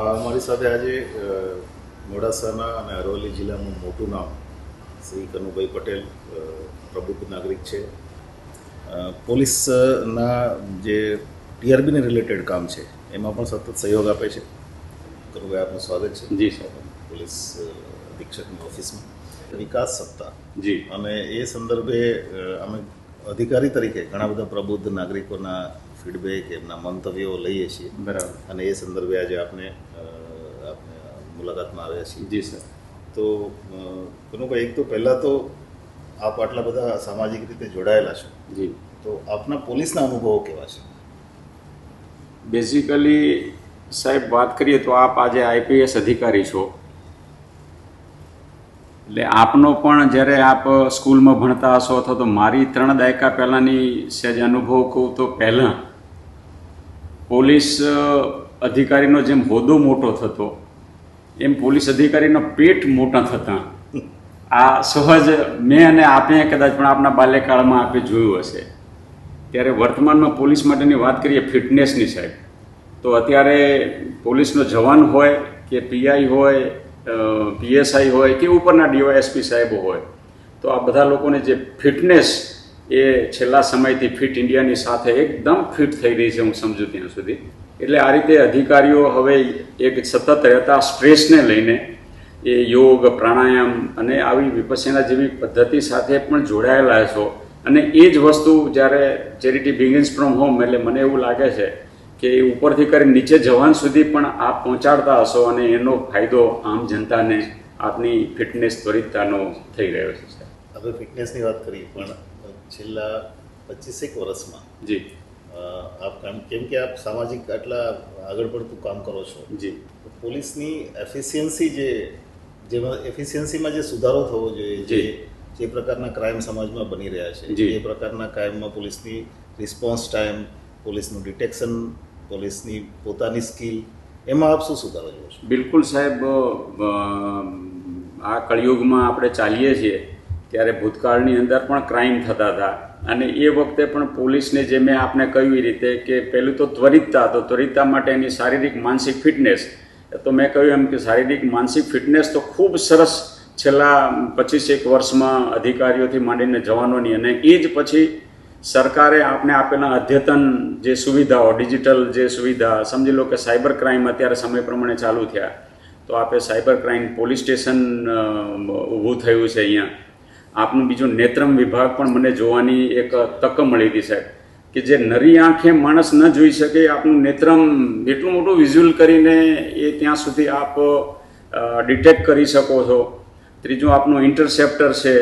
અમારી સાથે આજે મોડાસાના અને અરવલ્લી જિલ્લાનું મોટું નામ શ્રી કનુભાઈ પટેલ પ્રબુદ્ધ નાગરિક છે. પોલીસના જે ટીઆરબીને રિલેટેડ કામ છે એમાં પણ સતત સહયોગ આપે છે. કનુભાઈ આપનું સ્વાગત છે. જી સાહેબ. પોલીસ અધિક્ષકની ઓફિસમાં. વિકાસ સત્તા જી. અને એ સંદર્ભે અમે અધિકારી તરીકે ઘણા બધા પ્રબુદ્ધ નાગરિકોના ફીડબેક એમના મંતવ્યો લઈએ છીએ. બરાબર. અને એ સંદર્ભે આજે આપને અ, આપને મુલાકાતમાં આવ્યા છીએ. જી સર. તો કનુભાઈ એક તો પહેલાં તો આપ આટલા બધા સામાજિક રીતે જોડાયેલા છો. જી. તો આપના પોલીસના અનુભવો કેવા છે? બેઝિકલી સાહેબ વાત કરીએ તો આપ આજે આઈપીએસ અધિકારી છો. એટલે આપનો પણ જ્યારે આપ સ્કૂલમાં ભણતા હશો અથવા તો મારી ત્રણ દાયકા પહેલાંની સહેજ અનુભવ કહું તો પહેલાં પોલીસ અધિકારીનો જેમ હોદ્દો મોટો થતો, એમ પોલીસ અધિકારીનો પેટ મોટા થતા. આ સહજ મેં અને આપે કદાચ પણ આપના બાલ્યકાળમાં આપે જોયું હશે. ત્યારે વર્તમાનમાં પોલીસ માટેની વાત કરીએ ફિટનેસની સાહેબ, તો અત્યારે પોલીસનો જવાન હોય કે પીઆઈ હોય પીએસઆઈ હોય કે ઉપરના ડીવાયએસપી સાહેબો હોય, તો આ બધા લોકોને જે ફિટનેસ એ છેલ્લા સમયથી ફિટ ઇન્ડિયાની સાથે એકદમ ફિટ થઈ રહી છે, હું સમજુ ત્યાં સુધી. એટલે આ રીતે અધિકારીઓ હવે એક સતત રહેતા સ્ટ્રેસને લઈને એ યોગ, પ્રાણાયામ અને આવી વિપસ્યના જેવી પદ્ધતિ સાથે પણ જોડાયેલા છો. અને એ જ વસ્તુ જ્યારે ચેરિટી બિગિન્સ ફ્રોમ હોમ એટલે મને એવું લાગે છે કે એ ઉપરથી કરી નીચે જવાન સુધી પણ આપ પહોંચાડતા હશો અને એનો ફાયદો આમ જનતાને આપની ફિટનેસ ત્વરિતતાનો થઈ રહ્યો છે હવે ફિટનેસની વાત કરીએ, પણ છેલ્લા પચીસેક વર્ષમાં જી. આપ કામ કેમ કે આપ સામાજિક આટલા આગળ પડતું કામ કરો છો જી. પોલીસની એફિશિયન્સી જે જેમાં એફિશિયન્સીમાં જે સુધારો થવો જોઈએ જે જે. પ્રકારના ક્રાઇમ સમાજમાં બની રહ્યા છે જી. જે પ્રકારના ક્રાઇમમાં પોલીસની રિસ્પોન્સ ટાઈમ પોલીસનું ડિટેક્શન પોલીસની પોતાની સ્કિલ એમાં આપ શું સુધારો જોવો છો બિલકુલ સાહેબ આ કળિયુગમાં આપણે ચાલીએ છીએ ત્યારે ભૂતકાળની અંદર પણ ક્રાઇમ થતા હતા. અને એ વખતે પણ પોલીસને જે મેં આપને કહ્યું એ રીતે કે પહેલું તો ત્વરિતતા તો ત્વરિતતા માટે એની શારીરિક માનસિક ફિટનેસ તો મેં કહ્યું એમ કે શારીરિક માનસિક ફિટનેસ તો ખૂબ સરસ છેલ્લા પચીસેક વર્ષમાં અધિકારીઓથી માંડીને જવાનોની અને એ જ પછી સરકારે આપને આપેલા અદ્યતન જે સુવિધાઓ ડિજિટલ જે સુવિધા, સમજી લો કે સાયબર ક્રાઇમ અત્યારે સમય પ્રમાણે ચાલુ થયા. તો આપે સાયબર ક્રાઇમ પોલીસ સ્ટેશન ઊભું થયું છે અહીંયા. આપનું બીજું નેત્રમ વિભાગ પણ મને જોવાની એક તક મળી હતી, સાહેબ. કે જે નરી આંખે માણસ ન જોઈ શકે, આપનું નેત્રમ એટલું મોટું વિઝ્યુઅલ કરીને એ ત્યાં સુધી આપ ડિટેક્ટ કરી શકો છો. ત્રીજું, આપનું ઇન્ટરસેપ્ટર છે.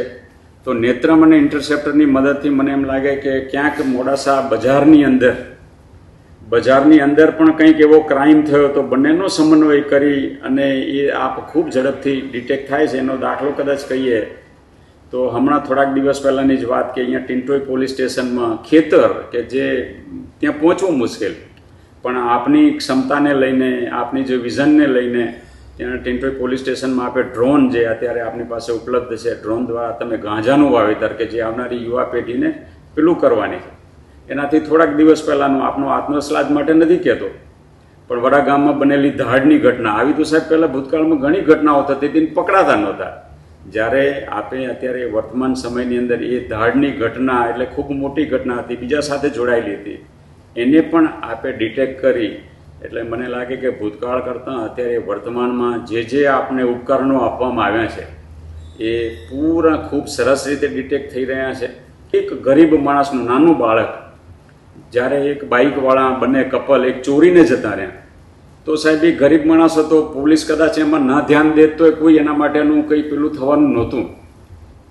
તો નેત્રમ અને ઇન્ટરસેપ્ટરની મદદથી મને એમ લાગે કે ક્યાંક મોડાસા બજારની અંદર બજારની અંદર પણ કંઈક એવો ક્રાઇમ થયો તો બંનેનો સમન્વય કરી અને એ આપ ખૂબ ઝડપથી ડિટેક્ટ થાય છે. એનો દાખલો કદાચ કહીએ તો હમણાં થોડાક દિવસ પહેલાંની જ વાત કે અહીંયા ટિન્ટોઈ પોલીસ સ્ટેશનમાં ખેતર કે જે ત્યાં પહોંચવું મુશ્કેલ. પણ આપની ક્ષમતાને લઈને, આપની જે વિઝનને લઈને ત્યાં ટિન્ટોઈ પોલીસ સ્ટેશનમાં આપણે ડ્રોન જે અત્યારે આપની પાસે ઉપલબ્ધ છે, ડ્રોન દ્વારા તમે ગાંજાનું વાવેતર કે જે આવનારી યુવા પેઢીને પેલું કરવાની એનાથી થોડાક દિવસ પહેલાંનું આપનો આત્મશ્લાઘ માટે નથી કહેતો. પણ વડા ગામમાં બનેલી ધાડની ઘટના, આવી તો સાહેબ પહેલાં ભૂતકાળમાં ઘણી ઘટનાઓ થતી હતી પકડાતા નહોતા. જ્યારે આપણે અત્યારે વર્તમાન સમયની અંદર એ ધાડની ઘટના એટલે ખૂબ મોટી ઘટના હતી, બીજા સાથે જોડાયેલી હતી, એને પણ આપે ડિટેક્ટ કરી. એટલે મને લાગે કે ભૂતકાળ કરતાં અત્યારે વર્તમાનમાં જે જે આપને ઉપકરણો આપવામાં આવ્યા છે, એ પૂરા ખૂબ સરસ રીતે ડિટેક્ટ થઈ રહ્યા છે. એક ગરીબ માણસનું નાનું બાળક, જ્યારે એક બાઇકવાળા બંને કપલ એક ચોરીને જતા રહ્યા. તો સાહેબ એ ગરીબ માણસ હતો પોલીસ કદાચ એમાં ના ધ્યાન દેત તો કોઈ એના માટેનું કંઈ પેલું થવાનું નહોતું.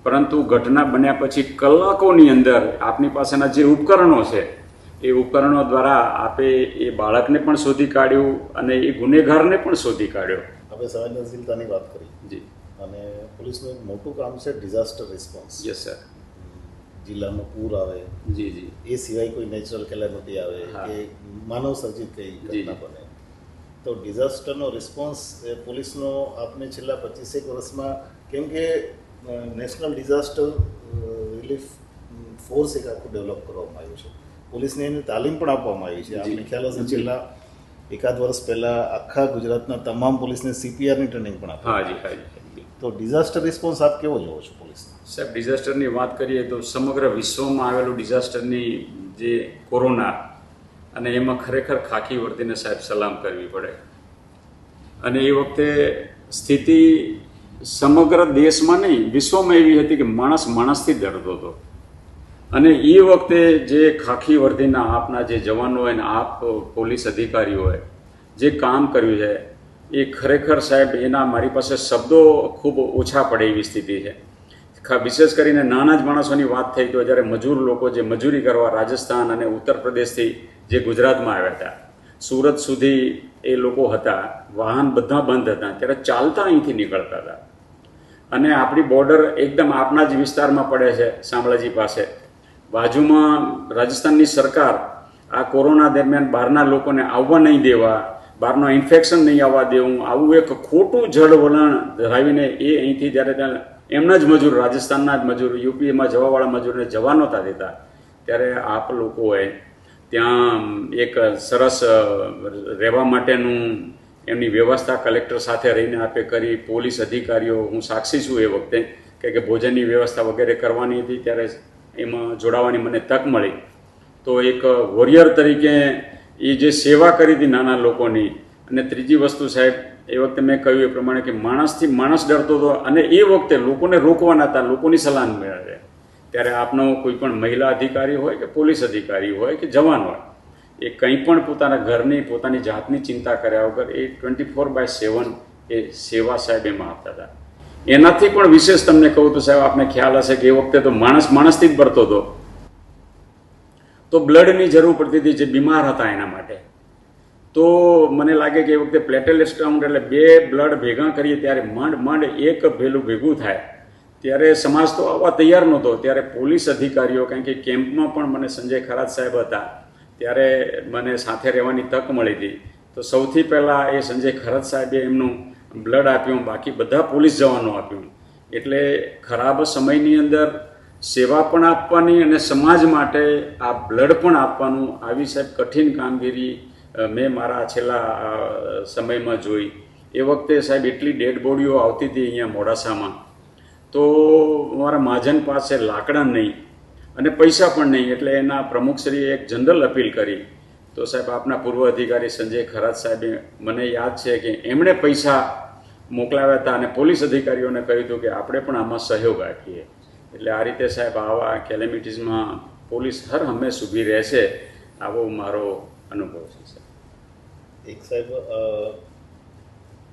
પરંતુ ઘટના બન્યા પછી કલાકોની અંદર આપની પાસેના જે ઉપકરણો છે એ ઉપકરણો દ્વારા આપે એ બાળકને પણ શોધી કાઢ્યું અને એ ગુનેગારને પણ શોધી કાઢ્યો. આપણે સંવેદનશીલતાની વાત કરી. જી. અને પોલીસનું એક મોટું કામ છે ડિઝાસ્ટર રિસ્પોન્સ. Yes sir. જિલ્લામાં પૂર આવે. જી જી. એ સિવાય કોઈ નેચરલ કેલેમિટી આવે. કે માનવ સર્જિત કઈ. ઘટના બને. તો ડિઝાસ્ટરનો રિસ્પોન્સ એ પોલીસનો આપને છેલ્લા પચીસેક વર્ષમાં કેમ કે નેશનલ ડિઝાસ્ટર રિલીફ ફોર્સ એક આખું ડેવલપ કરવામાં આવ્યું છે. પોલીસને એની તાલીમ પણ આપવામાં આવી છે. આપણે ખ્યાલ હશે છેલ્લા એકાદ વર્ષ પહેલાં આખા ગુજરાતના તમામ પોલીસને સીપીઆરની ટ્રેનિંગ પણ આપી હાજી હાજી હાજી તો ડિઝાસ્ટર રિસ્પોન્સ આપ કેવો જોવો છો પોલીસ સાહેબ ડિઝાસ્ટરની વાત કરીએ તો સમગ્ર વિશ્વમાં આવેલું ડિઝાસ્ટરની જે કોરોના અને એમાં ખરેખર ખાખી વર્તીને સાહેબ સલામ કરવી પડે. અને એ વખતે સ્થિતિ સમગ્ર દેશમાં નહીં, વિશ્વમાં એવી હતી કે માણસ માણસથી ડરતો હતો. અને એ વખતે જે ખાખી વર્દીના આપના જે જવાનો હોય ને આપ પોલીસ અધિકારી હોય, જે કામ કર્યું છે, એ ખરેખર સાહેબ એના મારી પાસે શબ્દો ખૂબ ઓછા પડે એવી સ્થિતિ છે. વિશેષ કરીને નાના જ માણસોની વાત થઈ તો જ્યારે મજૂર લોકો જે મજૂરી કરવા રાજસ્થાન અને ઉત્તર પ્રદેશથી જે ગુજરાતમાં આવ્યા હતા, સુરત સુધી એ લોકો હતા, વાહન બધા બંધ હતા, ત્યારે ચાલતા અહીંથી નીકળતા હતા. અને આપણી બોર્ડર એકદમ આપણા જ વિસ્તારમાં પડે છે, શામળાજી પાસે. બાજુમાં રાજસ્થાનની સરકાર આ કોરોના દરમિયાન બહારના લોકોને આવવા નહીં દેવા, બહારનો ઇન્ફેક્શન નહીં આવવા દેવું, આવું એક ખોટું જળ વલણ ધરાવીને એ અહીંથી જ્યારે ત્યાં એમના જ મજૂર, રાજસ્થાનના જ મજૂર, યુપીમાં જવાવાળા મજૂરને જવા નહોતા દેતા. ત્યારે આપ લોકોએ ત્યાં એક સરસ રહેવા માટેનું એમની વ્યવસ્થા કલેક્ટર સાથે રહીને આપે કરી, પોલીસ અધિકારીઓ, હું સાક્ષી છું એ વખતે, કે કે ભોજનની વ્યવસ્થા વગેરે કરવાની હતી, ત્યારે એમાં જોડાવાની મને તક મળી. તો એક વોરિયર તરીકે એ જે સેવા કરી હતી નાના લોકોની, અને ત્રીજી વસ્તુ સાહેબ એ વખતે મેં કહ્યું એ પ્રમાણે કે માણસથી માણસ ડરતો હતો અને એ વખતે લોકોને રોકવાના હતા, લોકોની સલાહ મેળવે ત્યારે આપનો કોઈ પણ મહિલા અધિકારી હોય કે પોલીસ અધિકારી હોય કે જવાન હોય, એ કંઈ પણ પોતાના ઘરની, પોતાની જાતની ચિંતા કર્યા વગર એ ટ્વેન્ટી ફોર બાય સેવન એ સેવા સાહેબ એમાં આપતા હતા. એનાથી પણ વિશેષ તમને કહું તો સાહેબ આપને ખ્યાલ હશે કે એ વખતે તો માણસ માણસથી જ ભરતો હતો. તો બ્લડની જરૂર પડતી હતી, જે બીમાર હતા એના માટે. તો મને લાગે કે એ વખતે પ્લેટેલેટ કાઉન્ટ એટલે બે બ્લડ ભેગા કરીએ ત્યારે માંડ માંડ એક ભેલું ભેગું થાય. ત્યારે સમાજ તો આવવા તૈયાર નહોતો. ત્યારે પોલીસ અધિકારીઓ, કારણ કે કેમ્પમાં પણ મને સંજય ખરાત સાહેબ હતા, ત્યારે મને સાથે રહેવાની તક મળી હતી. તો સૌથી પહેલાં એ સંજય ખરાત સાહેબે એમનું બ્લડ આપ્યું, બાકી બધા પોલીસ જવાનો આપ્યું. એટલે ખરાબ સમયની અંદર સેવા પણ આપવાની અને સમાજ માટે આ બ્લડ પણ આપવાનું આવી સાહેબ કઠિન કામગીરી મેં મારા છેલ્લા સમયમાં જોઈ. એ વખતે સાહેબ એટલી ડેડ બોડીઓ આવતી હતી અહીંયા મોડાસામાં. તો મારા મહાજન પાસે લાકડા નહીં અને પૈસા પણ નહીં, એટલે એના પ્રમુખશ્રીએ એક જનરલ અપીલ કરી. તો સાહેબ આપના પૂર્વ અધિકારી સંજય ખરાત સાહેબે મને યાદ છે કે એમણે પૈસા મોકલાવ્યા હતા અને પોલીસ અધિકારીઓને કહ્યું હતું કે આપણે પણ આમાં સહયોગ આપીએ. એટલે આ રીતે સાહેબ આવા કેલેમિટીઝમાં પોલીસ હર હંમેશ ઊભી રહેશે, આવો મારો અનુભવ છે, સાહેબ. એક સાહેબ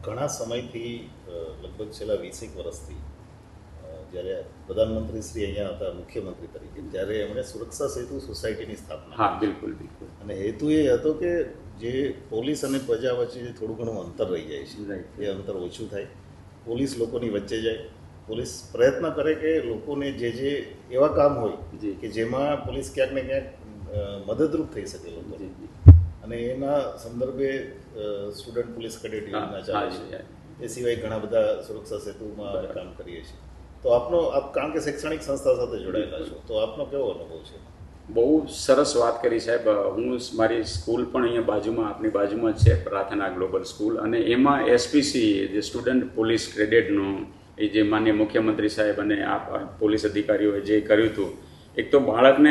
ઘણા સમયથી લગભગ છેલ્લા વીસેક વર્ષથી જ્યારે પ્રધાનમંત્રી શ્રી અહીંયા હતા મુખ્યમંત્રી તરીકે ત્યારે એમણે સુરક્ષા સેતુ સોસાયટીની સ્થાપના હા બિલકુલ બિલકુલ. અને હેતુ એ હતો કે જે પોલીસ અને પ્રજા વચ્ચે જે થોડું ઘણું અંતર રહી જાય છે એ અંતર ઓછું થાય. પોલીસ લોકોની વચ્ચે જાય. પોલીસ પ્રયત્ન કરે કે લોકોને જે જે એવા કામ હોય. કે જેમાં પોલીસ ક્યાંક ને ક્યાંક મદદરૂપ થઈ શકે લોકોને. અને એના સંદર્ભે સ્ટુડન્ટ પોલીસ કેડેટ યોજના ચાલે છે એ સિવાય ઘણા બધા સુરક્ષા સેતુમાં કામ કરીએ છીએ. તો આપનો આપ કારણ કે શૈક્ષણિક સંસ્થા સાથે જોડાયેલા છો તો આપનો કેવો અનુભવ છે? બહુ સરસ વાત કરી સાહેબ. હું મારી સ્કૂલ પણ અહીંયા બાજુમાં આપની બાજુમાં જ છે પ્રાર્થના ગ્લોબલ સ્કૂલ. અને એમાં એસપીસી જે સ્ટુડન્ટ પોલીસ ક્રેડિટનું એ જે માન્ય મુખ્યમંત્રી સાહેબ અને આ પોલીસ અધિકારીઓએ જે કર્યું હતું એક તો બાળકને